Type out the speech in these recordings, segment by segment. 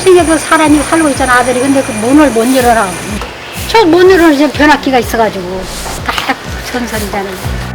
삼층에도 사람이 살고 있잖아 아들이. 근데 그 문을 못 열어라. 저못 열어는 지금 변압기가 있어가지고. 딱 선선이잖아요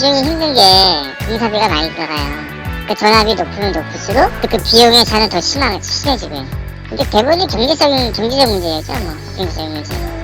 지중이 힘든 게 공사비가 많이 들어가요. 그 전압이 높으면 높을수록 그 비용의 차는 더 심하, 심해지고요. 근데 대부분이 경제적인, 경제적 문제였죠, 뭐. 경제적인 문제.